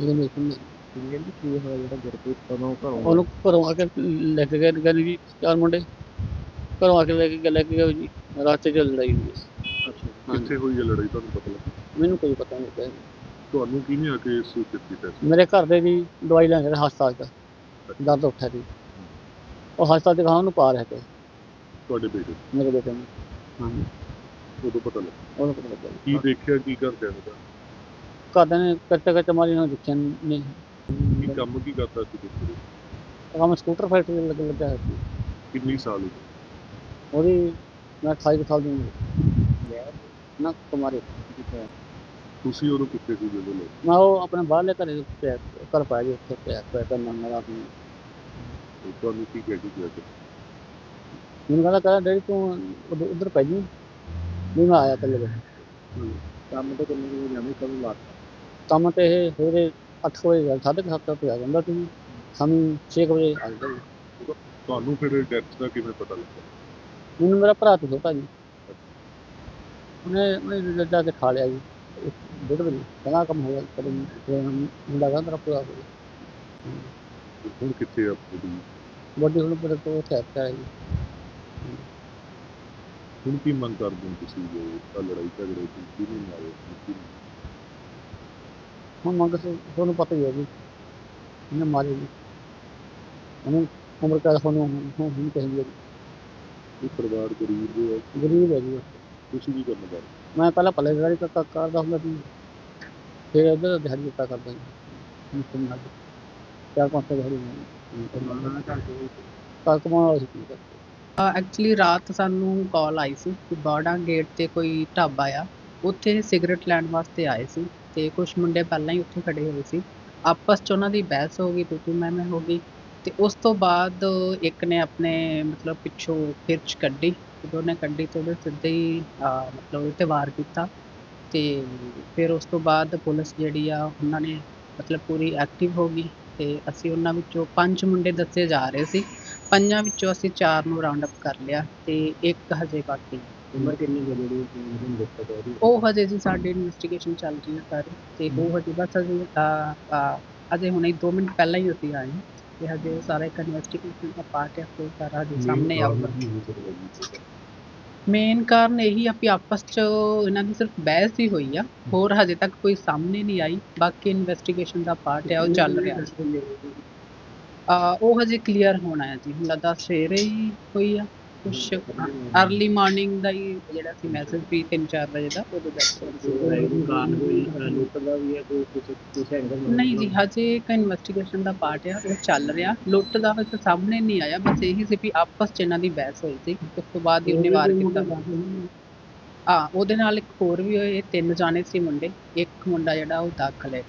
ਮੇਰੇ ਕੋਲ ਨਹੀਂ। ਕਹਿੰਦੇ ਕੀ ਹੋਇਆ ਜਿਹੜਾ ਗੁਰਪ੍ਰੀਤ ਕਦੋਂ ਘਰੋਂ ਉਹਨੂੰ ਘਰੋਂ ਆ ਕੇ ਲੈ ਕੇ ਗਏ ਗਏ ਜੀ ਚਾਰ ਮੁੰਡੇ। ਘਰੋਂ ਆ ਕੇ ਲੈ ਕੇ ਲੈ ਕੇ ਗਏ ਜੀ ਰਾਸਤੇ 'ਚ ਲੜਾਈ ਹੋਈ। ਹੈ। ਅੱਛਾ ਕਿੱਥੇ ਹੋਈ ਹੈ ਲੜਾਈ ਤੁਹਾਨੂੰ ਪਤਾ ਲੱਗਾ? ਮੈਨੂੰ ਕੋਈ ਪਤਾ ਨਹੀਂ ਪਿਆ ਤੁਹਾਨੂੰ ਕਿਹਨੇ ਆ ਕੇ ਸੂਚ ਦਿੱਤੀ ਟੈਸਟ ਮੇਰੇ ਘਰ ਦੇ ਜੀ ਦਵਾਈ ਲੈਣ ਗਏ ਹਸਪਤਾਲ 'ਚ। ਦਰਦ ਉੱਠਿਆ ਸੀ ਉਹ ਹਸਪਤਾਲ ਦੇ ਉਹਨੂੰ ਪਾ ਰਿਹਾ ਤੇ ਤੁਹਾਡੇ ਬੇਟੇ ਮੇਰੇ ਬੇਟੇ ਨੂੰ। ਹਾਂ ਉਦੋਂ ਪਤਾ ਲੱਗਾ? ਉਹਨੂੰ ਪਤਾ ਲੱਗਾ ਕੀ। ਦੇਖਿਆ ਕੀ ਕਰਦੇ ਉਹਦਾ? ਘਰਦਿਆਂ ਨੇ ਕੱਚਾ ਕੱਚਾ ਮਾਰੀ ਨੂੰ ਦੇਖਿਆ ਨਹੀਂ। ਕੀ ਕੰਮ ਕੀ ਕਰਦਾ ਸੀ ਤੁਸੀਂ? ਕੰਮ ਸਕੂਟਰ ਫੈਕਟਰੀ ਦੇ ਲੱਗੇ ਲੱਗਾ ਹੋਇਆ ਸੀ। ਕਿੰਨੀ ਸਾਲ ਦੀ ਉਹਦੀ ਮੈਂ 28 ਕੁ ਸਾਲ ਦੀ ਉਮਰ ਨਾ ਕੁਮਾਰੀ। ਤੁਸੀਂ ਉਦੋਂ ਕਿੱਥੇ ਸੀ ਜਦੋਂ ਲੋਕ ਮੈਂ ਉਹ ਆਪਣੇ ਬਾਹਰਲੇ ਘਰੇ ਪਿਆ ਘਰ ਪਾਇਆ ਜੀ ਉੱਥੇ ਪਿਆ ਪਿਆ ਕਰਨਾ ਮੇਰਾ ਆਪਣੀ ਤੁਹਾਨੂੰ ਕੀ ਕਹਿ ਕੇ ਗਿਆ ਸੀ? ਮੈਨੂੰ ਕਹਿੰਦਾ ਕਹਿੰਦਾ ਡੈਡੀ ਤੂੰ ਉਧ- ਉੱਧਰ ਪੈ ਜੀ। ਵੀ ਮੈਂ ਆਇਆ ਕੱਲੇ ਕੰਮ ਤੇ ਕਿੰਨੇ ਵਜੇ ਜਾਂਦੇ ਕਦੋਂ ਲਾ ਕੰਮ ਤੇ ਇਹ ਸਵੇਰੇ 8 ਵਜੇ ਕੁ ਸੱਤ ਵਜੇ ਆ ਜਾਂਦਾ ਸੀ। ਸ਼ਾਮੀ 6 ਵਜੇ ਆ ਜਾਂਦਾ ਜੀ ਤੁਹਾਨੂੰ ਫਿਰ ਡੈਥ ਦਾ ਕਿਵੇਂ ਪਤਾ ਲੱਗਾ ਮੈਨੂੰ ਮੇਰਾ ਭਰਾ ਤੇ ਛੋਟਾ ਜੀ। ਉਹਨੇ ਉਹਨੇ ਜਾ ਕੇ ਖਾ ਲਿਆ ਜੀ। ਇੱਕ ਡੇਢ ਵਜੇ। ਕਹਿੰਦਾ ਕੰਮ ਹੋ ਗਿਆ ਕਦੇ ਮੁੰਡਾ ਕਹਿੰਦਾ ਤੇਰਾ ਪੂਰਾ ਹੋ ਗਿਆ ਤੇ ਹੁਣ ਕਿੱਥੇ ਆ ਬੋਡੀ ਹੁਣ ਮੇਰੇ ਕੋਲ ਉੱਥੇ ਆ ਜੀ। ਹੁਣ ਕੀ ਮੰਗ ਕਰਦੇ ਹੋ ਤੁਸੀਂ? ਜੋ ਆਹ ਲੜਾਈ ਝਗੜੇ ਸੀ ਕਿਹਨੇ ਮਾਰੇ ਕੀ ਹੁਣ ਮੰਗ ਸ- ਤੁਹਾਨੂੰ ਪਤਾ ਹੀ ਹੈ ਜੀ। ਇਹਨੇ ਮਾਰੇ ਜੀ। ਉਹਨੂੰ ਉਮਰ ਕਾ ਤੁਹਾਨੂੰ ਹੁਣ ਹੁਣ ਕਹਿੰਦੀ ਹੈ ਜੀ। ਇਹ ਪਰਿਵਾਰ ਗਰੀਬ ਹੈ। ਗਰੀਬ ਹੈ ਜੀ। ਤੁਸੀਂ ਕੀ ਕਰਨਾ ਚਾਹੁੰਦੇ? ਮੈਂ ਪਹਿਲਾਂ ਪੱਲੇਦਾਰੀ ਕਰਦਾ ਕਰਦਾ ਹੁੰਦਾ ਸੀ। ਫਿਰ ਇੱਧਰ ਦਿਹਾੜੀ ਦਿੱਤਾ ਕਰਦਾ ਜੀ। ਹੁਣ ਤੋਂ ਨਾਲ ਚਾਰ ਪੰਜ ਸੌ ਦਿਹਾੜੀ ਮੰਨਣਾ ਘਰ ਦੇ ਕਰ ਕਮਾਉਣ ਵਾਲਾ ਸੀ ਕੀ ਕਰ ਐਕਚੁਅਲੀ ਰਾਤ ਸਾਨੂੰ ਕਾਲ ਆਈ ਸੀ ਕਿ ਬਾੜਾ ਗੇਟ ਤੇ ਕੋਈ ਢਾਬਾ ਆ। ਉੱਥੇ ਸਿਗਰਟ ਲੈਣ ਵਾਸਤੇ ਆਏ ਸੀ। ਤੇ ਕੁਝ ਮੁੰਡੇ ਪਹਿਲਾਂ ਹੀ ਉੱਥੇ ਖੜੇ ਹੋਏ ਸੀ। ਆਪਸ 'ਚ ਉਹਨਾਂ ਦੀ ਬਹਿਸ ਹੋ ਗਈ ਤੂੰ ਤੂੰ ਮੈਂ ਮੈਂ ਹੋ ਗਈ। ਤੇ ਉਸ ਤੋਂ ਬਾਅਦ ਇੱਕ ਨੇ ਆਪਣੇ ਮਤਲਬ ਪਿੱਛੋਂ ਫਿਰਚ ਕੱਢੀ ਜਦੋਂ ਉਹਨੇ ਕੱਢੀ ਤੇ ਉਹਦੇ ਸਿੱਧੇ ਹੀ ਮਤਲਬ ਉਹਦੇ ਤੇ ਵਾਰ ਕੀਤਾ। ਤੇ ਫਿਰ ਉਸ ਤੋਂ ਬਾਅਦ ਪੁਲਿਸ ਜਿਹੜੀ ਆ, ਉਹਨਾਂ ਨੇ ਮਤਲਬ ਪੂਰੀ ਐਕਟਿਵ ਹੋ ਗਈ ਤੇ ਅਸੀਂ ਉਹਨਾਂ ਵਿੱਚੋਂ ਪੰਜ ਮੁੰਡੇ ਦੱਸੇ ਜਾ ਰਹੇ ਸੀ। ਪੰਜਾਂ ਵਿੱਚੋਂ ਅਸੀਂ ਚਾਰ ਨੂੰ ਰਾਉਂਡ ਅਪ ਕਰ ਲਿਆ ਤੇ ਇੱਕ ਹਜੇ ਬਾਕੀ ਉਮਰ ਕਿੰਨੀ ਕੁ ਜਿਹੜੀ ਤੁਹਾਨੂੰ ਦਿੱਕਤ ਹੋ ਰਹੀ ਉਹ ਹਜੇ ਜੀ ਸਾਡੀ ਇਨਵੈਸਟੀਗੇਸ਼ਨ ਚੱਲ ਰਹੀ ਹੈ ਸਾਰੀ ਤੇ ਉਹ ਹਜੇ ਬਸ ਅਜੇ ਅ, ਅ, ਅਜੇ ਹੁਣੇ 2 ਮਿੰਟ ਪਹਿਲਾਂ ਹੀ ਅਸੀਂ ਆਏ ਹਾਂ ਤੇ ਹਜੇ ਸਾਰਾ ਇੱਕ ਇਨਵੈਸਟੀਗੇਸ਼ਨ ਦਾ ਪਾਰਟ ਹੈ ਤੇ ਸਾਰਾ ਹਜੇ ਸਾਹਮਣੇ ਆਊਗਾ ਮੇਨ ਕਾਰਨ ਇਹੀ ਆ ਵੀ ਆਪਸ ਚ ਇਹਨਾਂ ਦੀ ਸਿਰਫ ਬਹਿਸ ਹੀ ਹੋਈ ਆ ਹੋਰ ਹਜੇ ਤੱਕ ਕੋਈ ਸਾਹਮਣੇ ਨਹੀਂ ਆਈ ਬਾਕੀ ਇਨਵੈਸਟੀਗੇਸ਼ਨ ਦਾ ਪਾਰਟ ਹੈ ਉਹ ਚੱਲ ਰਿਹਾ। ਆ ਉਹ ਹਜੇ ਕਲੀਅਰ ਹੋਣਾ ਹੈ ਜੀ ਹੁਣ ਲੱਗਦਾ ਸਵੇਰੇ ਹੀ ਹੋਈ ਆ। ਕੁਛ ਅਰਲੀ ਮਾਰਨਿੰਗ ਦਾ ਹੀ ਜਿਹੜਾ ਸੀ ਮੈਸੇਜ ਵੀ 3-4 ਵਜੇ ਦਾ। ਉਦੋਂ ਨਹੀਂ ਜੀ ਹਜੇ ਇੱਕ ਇਨਵੈਸਟੀਗੇਸ਼ਨ ਦਾ ਪਾਰਟ ਆ ਉਹ ਚੱਲ ਰਿਹਾ। ਲੁੱਟ ਦਾ ਹਜੇ ਸਾਹਮਣੇ ਨਹੀਂ ਆਇਆ ਬਸ ਇਹੀ ਸੀ ਵੀ ਆਪਸ ਚ ਇਹਨਾਂ ਦੀ ਬਹਿਸ ਹੋਈ ਸੀ। ਉਸ ਤੋਂ ਬਾਅਦ ਹੀ ਉਹਨੇ ਵਾਰ ਕੀਤਾ। ਆ ਉਹਦੇ ਨਾਲ ਇੱਕ ਹੋਰ ਵੀ ਹੋਏ ਇਹ ਤਿੰਨ ਜਾਣੇ ਸੀ ਮੁੰਡੇ। ਇੱਕ ਮੁੰਡਾ ਜਿਹੜਾ ਉਹ ਦਾਖਲ ਹੈ।